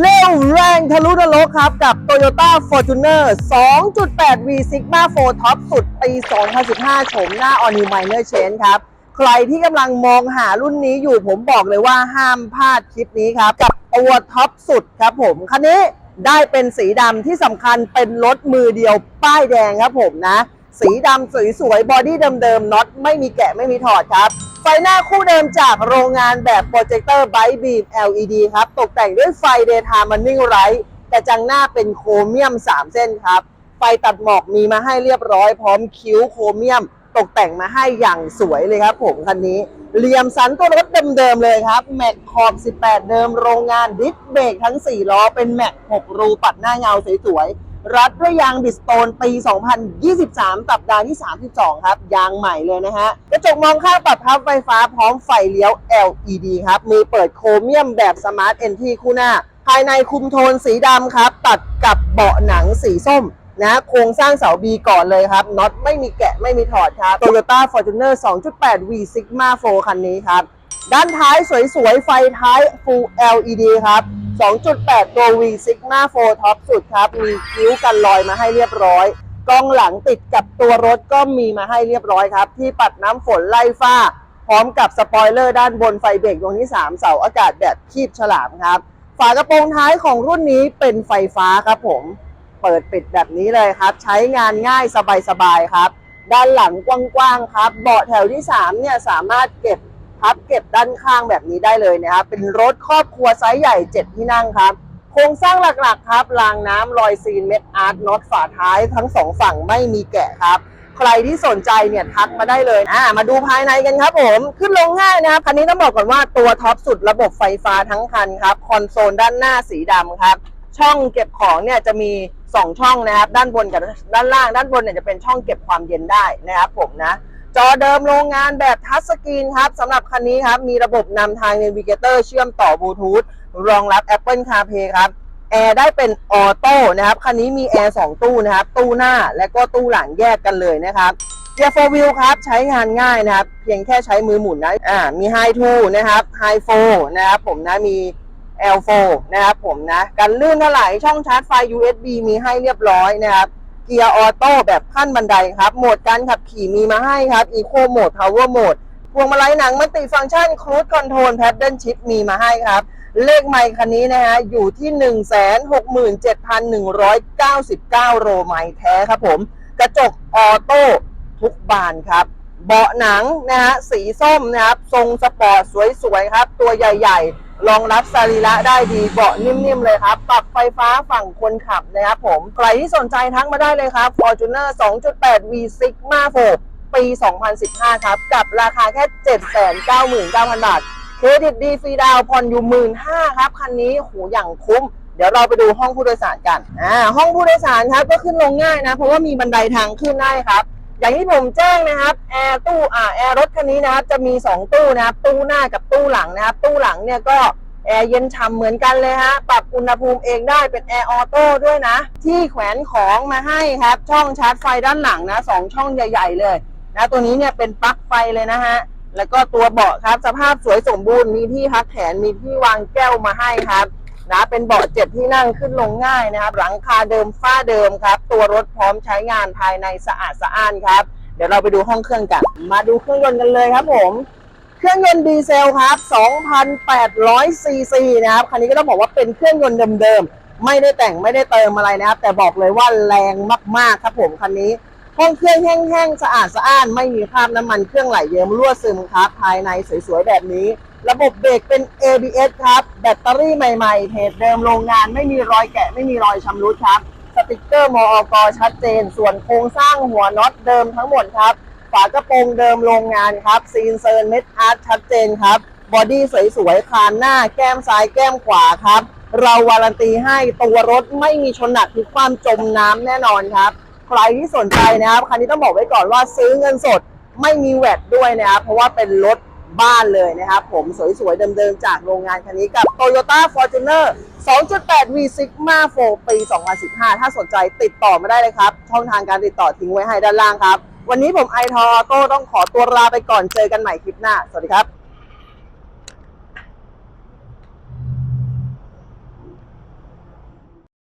เร็วแรงทะลุนรกครับ กับ Toyota Fortuner 2.8 V Sigma 4 Top สุดปี 2015 โฉมหน้า All New Minor Change ครับ ใครที่กำลังมองหารุ่นนี้อยู่ผมบอกเลยว่าห้ามพลาดคลิปนี้ครับ กับตัวท็อปสุดครับผม คันนี้ได้เป็นสีดำที่สำคัญเป็นรถมือเดียวป้ายแดงครับผมนะ สีดำสวยๆบอดี้เดิมๆน็อตไม่มีแกะไม่มีถอดครับ ไฟหน้าคู่เดิมจากโรงงานแบบโปรเจคเตอร์ไบบีม LED ครับ ตกแต่งด้วยไฟ Daytime Running Light กระจังหน้าเป็นโครเมียม 3 เส้นครับ ไฟตัดหมอกมีมาให้เรียบร้อยพร้อมคิ้วโครเมียม ตกแต่งมาให้อย่างสวยเลยครับผมคันนี้เหลี่ยมสันตัวรถเดิมๆเลยครับแม็กขอบ 18 เดิมโรงงานดิสเบรกทั้ง 4 ล้อเป็นแม็ก6รูปัดหน้าเงาสวยๆ รัดด้วยยางบิสโตนปี 2023 สัปดาห์ที่ 32 ครับ ยางใหม่เลยนะฮะ กระจกมองข้างปรับพับไฟฟ้าพร้อมไฟเลี้ยว LED ครับมีเปิดโครเมียมแบบสมาร์ทเอนทีคู่หน้า ภายในคุมโทนสีดำครับ ตัดกับเบาะหนังสีส้มนะโครงสร้างเสา B ก่อนเลยครับน็อตไม่มีแกะไม่มีถอดครับ Toyota Fortuner 2.8 V Sigma 4 คันนี้ครับ ด้านท้ายสวยๆ ไฟท้าย Full LED ครับ 2.8 ตัว V Sigma 4ท็อปสุดครับ มีคิ้วกันรอยมาให้เรียบร้อยกล้องหลังติดกับตัวรถก็มีมาให้เรียบร้อยครับ ที่ปัดน้ำฝนไล่ฝ้า พร้อมกับสปอยเลอร์ด้านบนไฟเบรกดวงที่ 3 เสาอากาศแบบคีบฉลามครับ ฝากระโปรงท้ายของรุ่นนี้เป็นไฟฟ้าครับผม เปิดปิดแบบนี้เลยครับ ใช้งานง่ายสบายๆครับ ด้านหลังกว้างๆครับ เบาะแถวที่ 3 เนี่ยสามารถเก็บ พับเก็บด้านข้างแบบนี้ได้เลยนะครับ เป็นรถครอบครัวไซส์ใหญ่ 7 ที่นั่งครับ โครงสร้างหลักๆครับ รางน้ำรอยซีนเม็ดอาร์ตน็อตฝาท้ายทั้งสองฝั่งไม่มีแกะครับ ใครที่สนใจเนี่ยทักมาได้เลยอ่ามาดูภายในกันครับผม ขึ้นลงง่ายนะครับ คันนี้ต้องบอกก่อนว่าตัวท็อปสุดระบบไฟฟ้าทั้งคันครับ คอนโซลด้านหน้าสีดำครับ ช่องเก็บของเนี่ยจะมี 2 ช่องนะครับ ด้านบนกับด้านล่าง ด้านบนเนี่ยจะเป็นช่องเก็บความเย็นได้นะครับผมนะ จอเดิมโรงงานแบบทัชสกรีนครับสำหรับคันนี้ครับ มีระบบนำทาง n น v i เกเตอร์เชื่อมต่อบลูทูธรองรับ Apple CarPlay ครับแอร์ได้เป็นออโต้นะครับ คันนี้มีแอร์2ตู้นะครับ ตู้หน้าและก็ตู้หลังแยกกันเลยนะครับเกียร์โฟวิลครับ ใช้งานง่ายนะครับ เพียงแค่ใช้มือหมุนนะอ่ามี High 2นะครับ High 4นะครับ ผมนะมี L4 นะครับผมนะกันลื่นเท่าไหร่ช่องชาร์จไฟ USB มีให้เรียบร้อยนะครับ เกียร์ออโต้แบบขั้นบันไดครับ โหมดการขับขี่มีมาให้ครับ Eco Mode Power Mode พวงมาลัยหนังมัลติฟังก์ชัน Cruise Control Paddle Shift มีมาให้ครับ เลขไมค์คันนี้นะฮะ อยู่ที่ 167,199 โรไมล์แท้ครับผม กระจกออโต้ทุกบานครับ เบาะหนังนะฮะ สีส้มนะครับ ทรงสปอร์ตสวยๆครับ ตัวใหญ่ๆ รองรับสรีระได้ดีเบาะนิ่มๆเลยครับ ปรับไฟฟ้าฝั่งคนขับนะครับผม ใครที่สนใจทักมาได้เลยครับ Fortuner 2.8 V Sigma 4ปี 2015 ครับ กับราคาแค่ 799,000 บาท เครดิตดีฟรีดาวผ่อนอยู่หมื่นห้าครับ คันนี้โหอย่างคุ้ม เดี๋ยวเราไปดูห้องผู้โดยสารกัน อ่า ห้องผู้โดยสารครับก็ขึ้นลงง่ายนะ เพราะว่ามีบันไดทางขึ้นได้ครับ อย่างที่ผมแจ้งนะครับแอร์ตู้อ่าแอร์รถคันนี้นะครับจะมี 2 ตู้นะครับ ตู้หน้ากับตู้หลังนะครับ ตู้หลังเนี่ยก็แอร์เย็นฉ่ำเหมือนกันเลยฮะ ปรับอุณหภูมิเองได้เป็นแอร์ออโต้ด้วยนะ ที่แขวนของมาให้ครับ ช่องชาร์จไฟด้านหลังนะสองช่องใหญ่ ๆ เลยนะตัวนี้เนี่ยเป็นปลั๊กไฟเลยนะฮะ แล้วก็ตัวเบาะครับ สภาพสวยสมบูรณ์มีที่พักแขนมีที่วางแก้วมาให้ครับ นะ เป็นเบาะเจ็ดที่นั่งขึ้นลงง่ายนะครับ หลังคาเดิมฝ้าเดิมครับ ตัวรถพร้อมใช้งานภายในสะอาดสะอ้านครับ เดี๋ยวเราไปดูห้องเครื่องกัน มาดูเครื่องยนต์กันเลยครับผม เครื่องยนต์ดีเซลครับ 2,800ซีซีนะครับ คันนี้ก็ต้องบอกว่าเป็นเครื่องยนต์เดิมๆ ไม่ได้แต่งไม่ได้เติมอะไรนะครับ แต่บอกเลยว่าแรงมากๆครับผมคันนี้ห้องเครื่องแห้งๆ สะอาดสะอ้าน ไม่มีคราบน้ำมันเครื่องไหลเยิ้มรั่วซึมครับ ภายในสวยๆ แบบนี้ ระบบเบรกเป็น ABS ครับ แบตเตอรี่ใหม่ๆเทปเดิมโรงงานไม่มีรอยแกะไม่มีรอยชำรุดครับ สติกเกอร์มออกชัดเจน ส่วนโครงสร้างหัวน็อตเดิมทั้งหมดครับ ฝากระโปรงเดิมโรงงานครับ ซีนเซิร์เม็ดอาร์ตชัดเจนครับ บอดี้สวยๆคานหน้าแก้มซ้ายแก้มขวาครับ เราวารันตีให้ตัวรถไม่มีชนหนักทุกความจมน้ำแน่นอนครับ ใครที่สนใจนะครับคันนี้ต้องบอกไว้ก่อนว่าซื้อเงินสดไม่มีแวดด้วยนะครับเพราะว่าเป็นรถ บ้านเลยนะครับผมสวยๆ เดิมๆ จากโรงงานคันนี้กับ Toyota Fortuner 2.8 V Sigma 4 ปี 2015 ถ้าสนใจติดต่อมาได้เลยครับ ช่องทางการติดต่อทิ้งไว้ให้ด้านล่างครับ วันนี้ผมไอทอโต้ต้องขอตัวลาไปก่อนเจอกันใหม่คลิปหน้า สวัสดีครับ